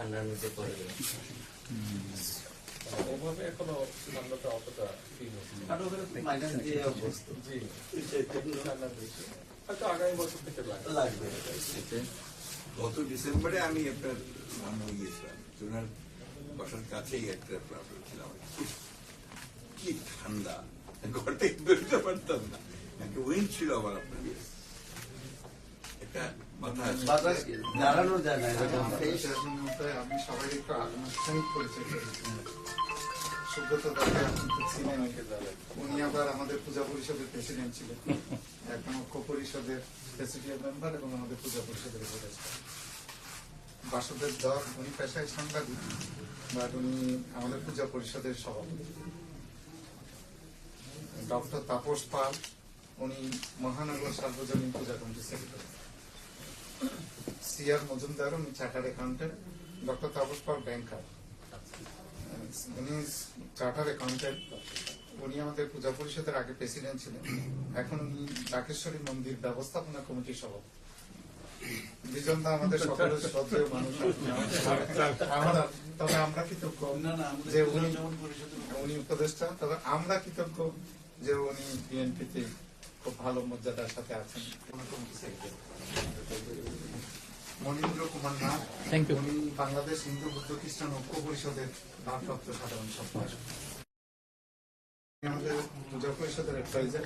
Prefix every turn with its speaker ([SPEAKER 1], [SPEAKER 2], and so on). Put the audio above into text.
[SPEAKER 1] ঠান্ডার মধ্যে পড়ে গেলাম।
[SPEAKER 2] ওভাবে এখনও ঠান্ডাটা অতটা হয়তো আগামী বছর থেকে লাগবে।
[SPEAKER 3] গত ডিসেম্বরে আমি আপনার ভ্রমণ গিয়েছিলাম। ওনার বাসার কাছেই একটা প্রবলেম ছিল আমার। কি ঠান্ডা। ঘর বেরোতে পারতাম না। একটা উইন্ড ছিল আবার আপনার। একটা
[SPEAKER 4] উনি আবার আমাদের পূজা পরিষদের প্রেসিডেন্ট ছিলেন এখন ঐক্য পরিষদের প্রেসিডেন্ট মেম্বার এবং আমাদের পূজা পরিষদের উপদেষ্টা দর উনি পেশায় সাংবাদিক বাট উনি আমাদের পূজা পরিষদের সভাপতি ডক্টর তাপস পাল উনি মহানগর সার্বজনীন পূজা কমিটির সেক্রেটারি সিআর মজুমদার উনি chartered accountant doctor Tapas Pal banker. উনি চার্টার্ড অ্যাকাউন্টেন্ট উনি আমাদের পূজা পরিষদের আগে প্রেসিডেন্ট ছিলেন। এখন উনি ডাকেশ্বরী মন্দির ব্যবস্থাপনা কমিটির সভাপতি। দুজন তো আমাদের সকলের শ্রদ্ধেয় মানুষ। আমরা তবে আমরা কৃতজ্ঞ যে উনি উনি উপদেষ্টা তবে আমরা কৃতজ্ঞ যে উনি বিএনপিতে খুব ভালো মর্যাদার সাথে আছেন। মনীন্দ্র কুমার নাথ উনি বাংলাদেশ হিন্দু বুদ্ধ খ্রিস্টান ঐক্য পরিষদের ভারপ্রাপ্ত সাধারণ সম্পাদক। আমাদের পূজা পরিষদের অ্যাডভাইজার